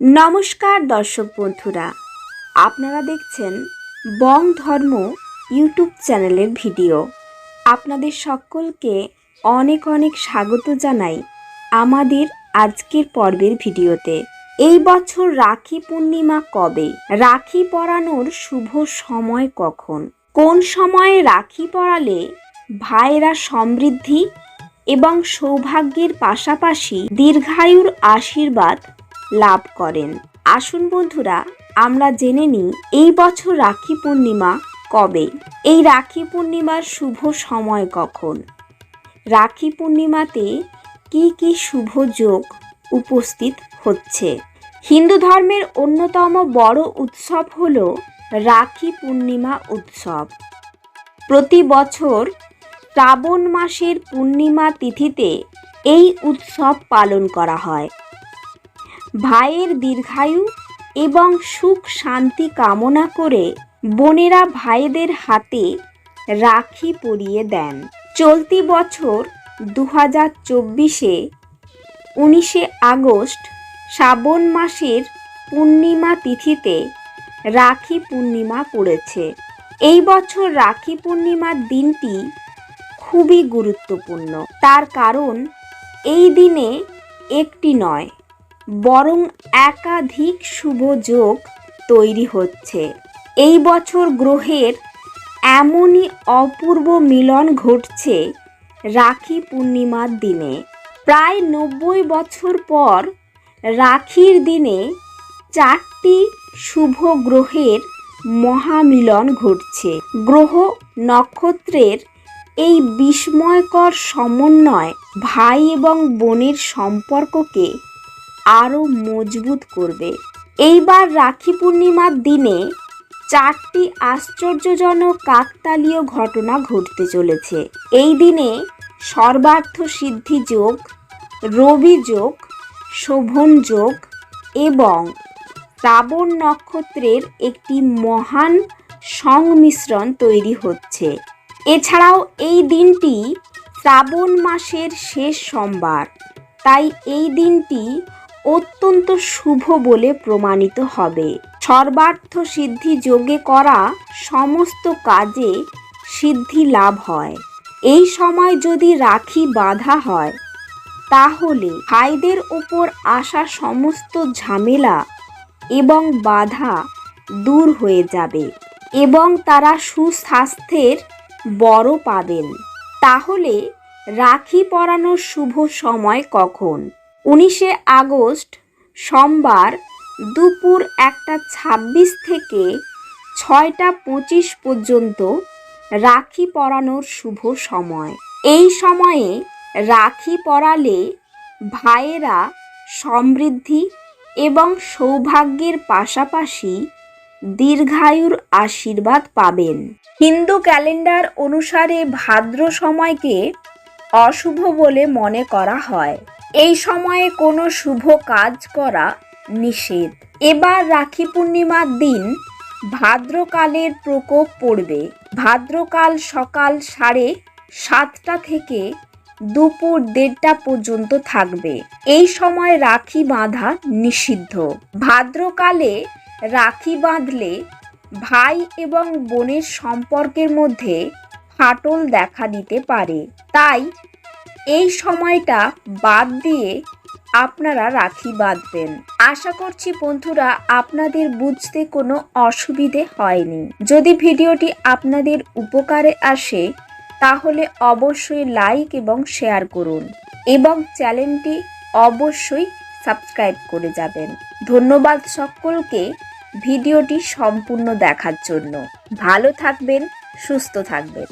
নমস্কার দর্শক বন্ধুরা, আপনারা দেখছেন বং ধর্ম ইউটিউব চ্যানেলের ভিডিও। আপনাদের সকলকে অনেক অনেক স্বাগত জানাই আমাদের আজকের পর্বের ভিডিওতে। এই বছর রাখি পূর্ণিমা কবে? রাখি পরানোর শুভ সময় কখন? কোন সময়ে রাখি পরালে ভাইয়েরা সমৃদ্ধি এবং সৌভাগ্যের পাশাপাশি দীর্ঘায়ুর আশীর্বাদ লাভ করেন। আসুন বন্ধুরা, আমরা জেনে নিই এই বছর রাখি পূর্ণিমা কবে? এই রাখি পূর্ণিমার শুভ সময় কখন? রাখি পূর্ণিমাতে কি কি শুভ যোগ উপস্থিত হচ্ছে? হিন্দু ধর্মের অন্যতম বড় উৎসব হল রাখি পূর্ণিমা উৎসব। প্রতি বছর শ্রাবণ মাসের পূর্ণিমা তিথিতে এই উৎসব পালন করা হয়। ভাইয়ের দীর্ঘায়ু এবং সুখ শান্তি কামনা করে বোনেরা ভাইদের হাতে রাখি পরিয়ে দেন। চলতি বছর দু হাজার চব্বিশে উনিশে আগস্ট শ্রাবণ মাসের পূর্ণিমা তিথিতে রাখি পূর্ণিমা পড়েছে। এই বছর রাখি পূর্ণিমার দিনটি খুবই গুরুত্বপূর্ণ। তার কারণ এই দিনে একটি নয় বরং একাধিক শুভ যোগ তৈরি হচ্ছে। এই বছর গ্রহের এমনই অপূর্ব মিলন ঘটছে রাখি পূর্ণিমার দিনে। প্রায় নব্বই বছর পর রাখির দিনে চারটি শুভ গ্রহের মহামিলন ঘটছে। গ্রহ নক্ষত্রের এই বিস্ময়কর সমন্বয় ভাই এবং বোনের সম্পর্ককে আরও মজবুত করবে। এইবার রাখি পূর্ণিমার দিনে চারটি আশ্চর্যজনক কাকতালীয় ঘটনা ঘটতে চলেছে। এই দিনে সর্বার্থ সিদ্ধি যোগ, রবি যোগ, শোভন যোগ এবং শ্রাবণ নক্ষত্রের একটি মহান সংমিশ্রণ তৈরি হচ্ছে। এছাড়াও এই দিনটি শ্রাবণ মাসের শেষ সোমবার। তাই এই দিনটি অত্যন্ত শুভ বলে প্রমাণিত হবে। সর্বার্থ সিদ্ধি যোগে করা সমস্ত কাজে সিদ্ধি লাভ হয়। এই সময় যদি রাখি বাঁধা হয়, তাহলে ভাইদের ওপর আসা সমস্ত ঝামেলা এবং বাধা দূর হয়ে যাবে এবং তারা সুস্বাস্থ্যের বড় পাবেন। তাহলে রাখি পরানোর শুভ সময় কখন? উনিশে আগস্ট সোমবার দুপুর একটা ছাব্বিশ থেকে ছয়টা পঁচিশ পর্যন্ত রাখি পরানোর শুভ সময়। এই সময়ে রাখি পরালে ভাইয়েরা সমৃদ্ধি এবং সৌভাগ্যের পাশাপাশি দীর্ঘায়ুর আশীর্বাদ পাবেন। হিন্দু ক্যালেন্ডার অনুসারে ভাদ্র সময়কে অশুভ বলে মনে করা হয়। এই সময়ে কোনো শুভ কাজ করা নিষেধ। এবার রাখি পূর্ণিমার দিন ভাদ্রকালের প্রকোপ পড়বে। ভাদ্রকাল সকাল সাড়ে সাতটা থেকে দুপুর দেড়টা পর্যন্ত থাকবে। এই সময় রাখি বাঁধা নিষিদ্ধ। ভাদ্রকালে রাখি বাঁধলে ভাই এবং বোনের সম্পর্কের মধ্যে ফাটল দেখা দিতে পারে। তাই এই সময়টা বাদ দিয়ে আপনারা রাখি বাঁধবেন। আশা করছি বন্ধুরা আপনাদের বুঝতে কোনো অসুবিধে হয়নি। যদি ভিডিওটি আপনাদের উপকারে আসে, তাহলে অবশ্যই লাইক এবং শেয়ার করুন এবং চ্যানেলটি অবশ্যই সাবস্ক্রাইব করে যাবেন। ধন্যবাদ সকলকে ভিডিওটি সম্পূর্ণ দেখার জন্য। ভালো থাকবেন, সুস্থ থাকবেন।